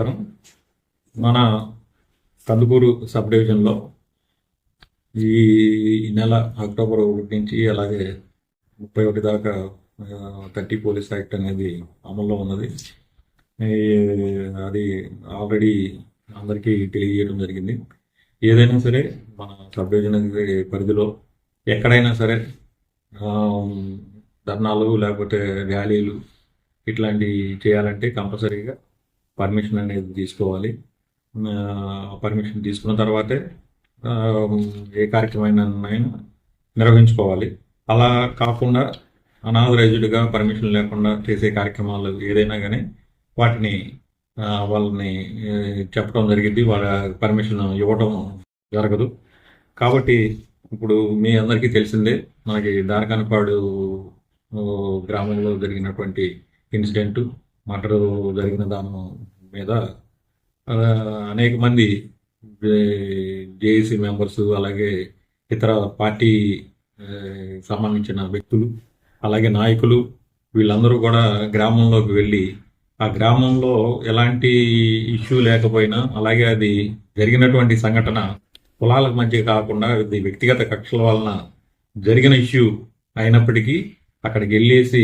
నమస్కారం. మన కందుకూరు సబ్ డివిజన్లో ఈ నెల అక్టోబర్ ఒకటి నుంచి అలాగే ముప్పై ఒకటి దాకా థర్టీ పోలీస్ యాక్ట్ అనేది అమల్లో ఉన్నది. అది ఆల్రెడీ అందరికీ తెలియజేయడం జరిగింది. ఏదైనా సరే మన సబ్ డివిజన్ పరిధిలో ఎక్కడైనా సరే ధర్నాలు లేకపోతే ర్యాలీలు ఇట్లాంటివి చేయాలంటే కంపల్సరీగా పర్మిషన్ అనేది తీసుకోవాలి. పర్మిషన్ తీసుకున్న తర్వాతే ఏ కార్యక్రమం నిర్వహించుకోవాలి. అలా కాకుండా అనాథరైజ్డ్గా పర్మిషన్ లేకుండా చేసే కార్యక్రమాలు ఏదైనా కానీ వాటిని వాళ్ళని చెప్పడం జరిగింది. వాళ్ళ పర్మిషన్ ఇవ్వడం జరగదు. కాబట్టి ఇప్పుడు మీ అందరికీ తెలిసిందే మనకి దారకానపాడు గ్రామంలో జరిగినటువంటి ఇన్సిడెంట్. మర్డర్ జరిగిన దాని మీద అనేక మంది జేఏసీ మెంబర్స్ అలాగే ఇతర పార్టీ సంబంధించిన వ్యక్తులు అలాగే నాయకులు వీళ్ళందరూ కూడా గ్రామంలోకి వెళ్ళి ఆ గ్రామంలో ఎలాంటి ఇష్యూ లేకపోయినా అలాగే అది జరిగినటువంటి సంఘటన కులాలకు మధ్య కాకుండా ఇది వ్యక్తిగత కక్షల వలన జరిగిన ఇష్యూ అయినప్పటికీ అక్కడికి వెళ్ళేసి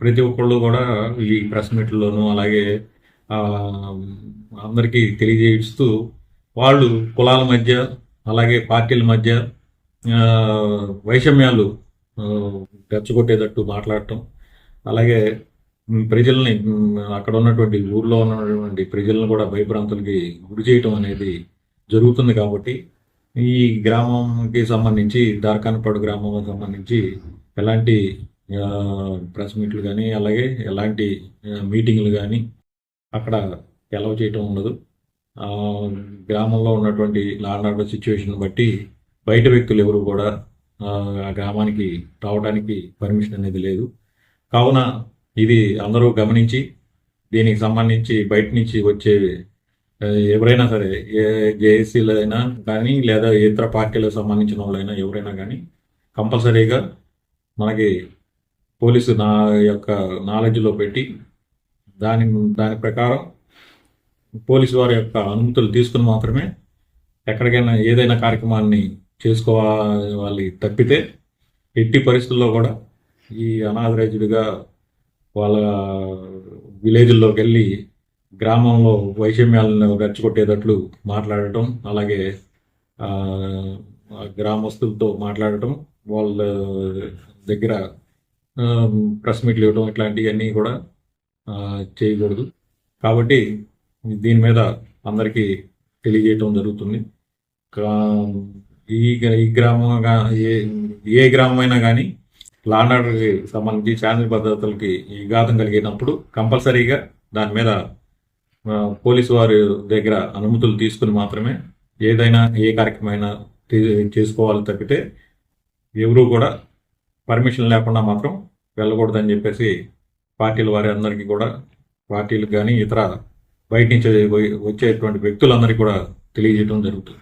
ప్రతి ఒక్కళ్ళు కూడా ఈ ప్రెస్ మీట్లోనూ అలాగే అందరికీ తెలియజేస్తూ వాళ్ళు కులాల మధ్య అలాగే పార్టీల మధ్య వైషమ్యాలు ఆ, రెచ్చగొట్టేటట్టు మాట్లాడటం అలాగే ప్రజల్ని అక్కడ ఉన్నటువంటి ఊర్లో ఉన్నటువంటి ప్రజలను కూడా భయభ్రాంతులకి గురి చేయటం అనేది జరుగుతుంది కాబట్టి ఈ గ్రామంకి సంబంధించి దార్కానపాడు గ్రామం సంబంధించి ఎలాంటి ప్రెస్ మీట్లు కానీ అలాగే ఎలాంటి మీటింగ్లు కానీ అక్కడ ఎలవ్ చేయటం ఉండదు. గ్రామంలో ఉన్నటువంటి లాండ్ ఆర్డర్ సిచ్యువేషన్ బట్టి బయట వ్యక్తులు ఎవరు కూడా ఆ, గ్రామానికి రావడానికి పర్మిషన్ అనేది లేదు. కావున ఇది అందరూ గమనించి దీనికి సంబంధించి బయట నుంచి వచ్చే ఎవరైనా సరే ఏ జేఏసీలు అయినా కానీ లేదా ఇతర పార్టీలకు సంబంధించిన వాళ్ళైనా ఎవరైనా కానీ కంపల్సరీగా మనకి పోలీసు నా యొక్క నాలెడ్జ్లో పెట్టి దాని దాని ప్రకారం పోలీసు వారి యొక్క అనుమతులు తీసుకుని మాత్రమే ఎక్కడికైనా ఏదైనా కార్యక్రమాన్ని చేసుకోవాలి తప్పితే ఎట్టి పరిస్థితుల్లో కూడా ఈ అనాథరైజ్డ్గా వాళ్ళ విలేజ్లోకి వెళ్ళి గ్రామంలో వైషమ్యాలను రెచ్చగొట్టేటట్లు మాట్లాడటం అలాగే గ్రామస్తులతో మాట్లాడటం వాళ్ళ దగ్గర ప్రెస్ మీట్లు ఇవ్వడం ఇట్లాంటివన్నీ కూడా చేయకూడదు. కాబట్టి దీని మీద అందరికీ తెలియజేయటం జరుగుతుంది. ఈ ఈ గ్రామం ఏ ఏ గ్రామం అయినా కానీ లాండ్ ఆర్డర్కి సంబంధించి శాంతి భద్రతలకి విఘాతం కలిగినప్పుడు కంపల్సరీగా దాని మీద పోలీసు వారి దగ్గర అనుమతులు తీసుకుని మాత్రమే ఏదైనా ఏ కార్యక్రమం చేసుకోవాలి తప్పితే ఎవరు కూడా పర్మిషన్ లేకుండా మాత్రం వెళ్ళకూడదని చెప్పేసి పార్టీల వారి అందరికీ కూడా పార్టీలకు కానీ ఇతర బయట నుంచి వచ్చేటువంటి వ్యక్తులందరికీ కూడా తెలియజేయడం జరుగుతుంది.